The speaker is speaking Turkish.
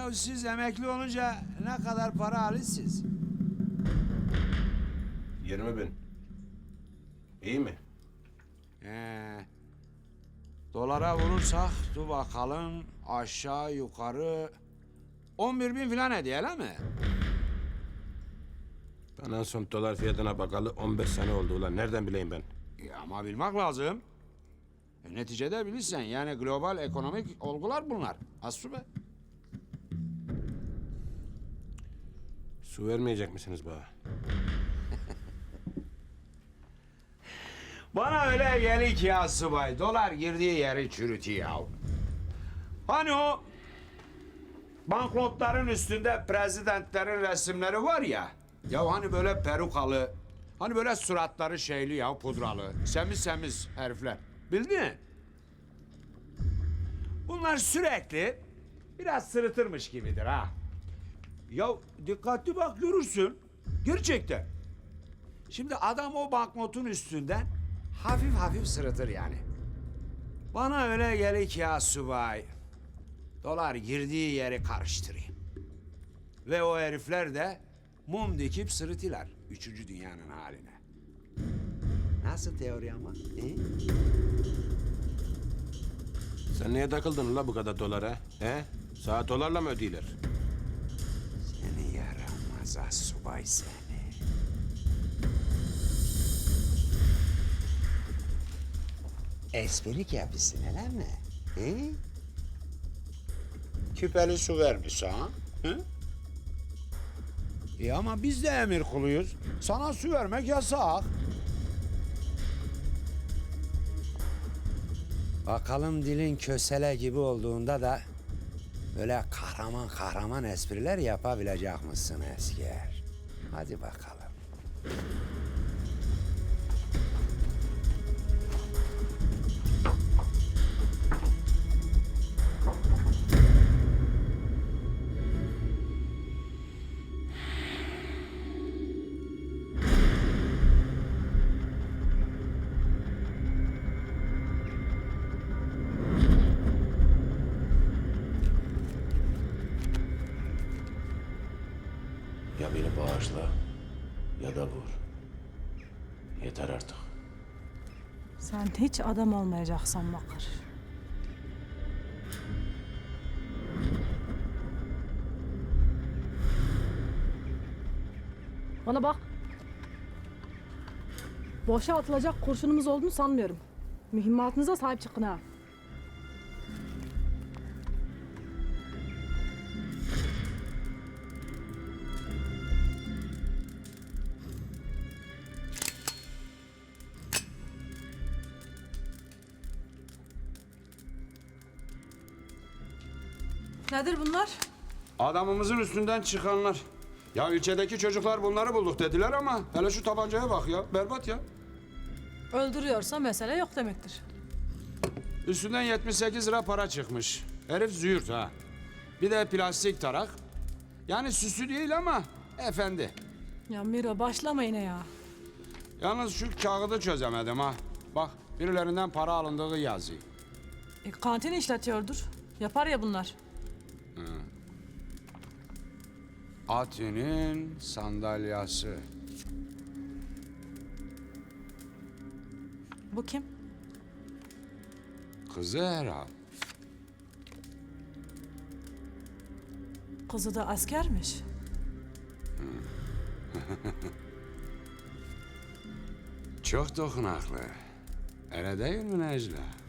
Ya siz emekli olunca ne kadar para alırsınız? 20 bin. İyi mi? Ee, dolara vurursak dur bakalım aşağı yukarı 11 bin falan ediyor öyle mi? Ben en son dolar fiyatına bakalı 15 sene oldu ulan. Nereden bileyim ben? Ya ama bilmek lazım. E, neticede bilirsen yani global ekonomik olgular bunlar. Aslı be. Su vermeyecek misiniz bana? Bana öyle geliyor ki ya subay. Dolar girdiği yeri çürütüyor. Hani o banknotların üstünde prezidentlerin resimleri var ya. Ya hani böyle perukalı, hani böyle suratları şeyli ya pudralı, semiz semiz herifler. Bildin mi? Bunlar sürekli biraz sırıtırmış gibidir ha. Ya dikkatli bak görürsün. Gerçekten. Şimdi adam o banknotun üstünden hafif hafif sırıtır yani. Bana öyle gelir ki ya subay. Dolar girdiği yeri karıştırayım. Ve o herifler de mum dikip sırıtılar. Üçüncü dünyanın haline. Nasıl teori ama? He? Sen niye takıldın ula bu kadar dolara? He? Saat dolarla mı ödüyorlar? Ha subay seni. Esprik yapıyorsun öyle mi? He? Küpeli su vermiş ha? Hı? İyi ama biz de emir kuluyuz. Sana su vermek yasak. Bakalım dilin kösele gibi olduğunda da böyle kahraman kahraman espriler yapabilecek misin esker? Hadi bakalım. Ya da vur. Yeter artık. Sen hiç adam olmayacaksan bakır. Bana bak. Boşa atılacak kurşunumuz olduğunu sanmıyorum. Mühimmatınıza sahip çıkın ha. Nedir bunlar? Adamımızın üstünden çıkanlar. Ya ilçedeki çocuklar bunları bulduk dediler ama hele şu tabancaya bak ya. Berbat ya. Öldürüyorsa mesele yok demektir. Üstünden 78 lira para çıkmış. Herif züğürt ha. Bir de plastik tarak. Yani süsü değil ama efendi. Ya Miro başlama yine ya. Yalnız şu kağıdı çözemedim ha. Bak birilerinden para alındığı yazıyor. E, kantin işletiyordur. Yapar ya bunlar. Atinin sandalyası. Bu kim? Kızı herhal. Kızı da askermiş. Çok dokunaklı. Öyle değil mi Necla?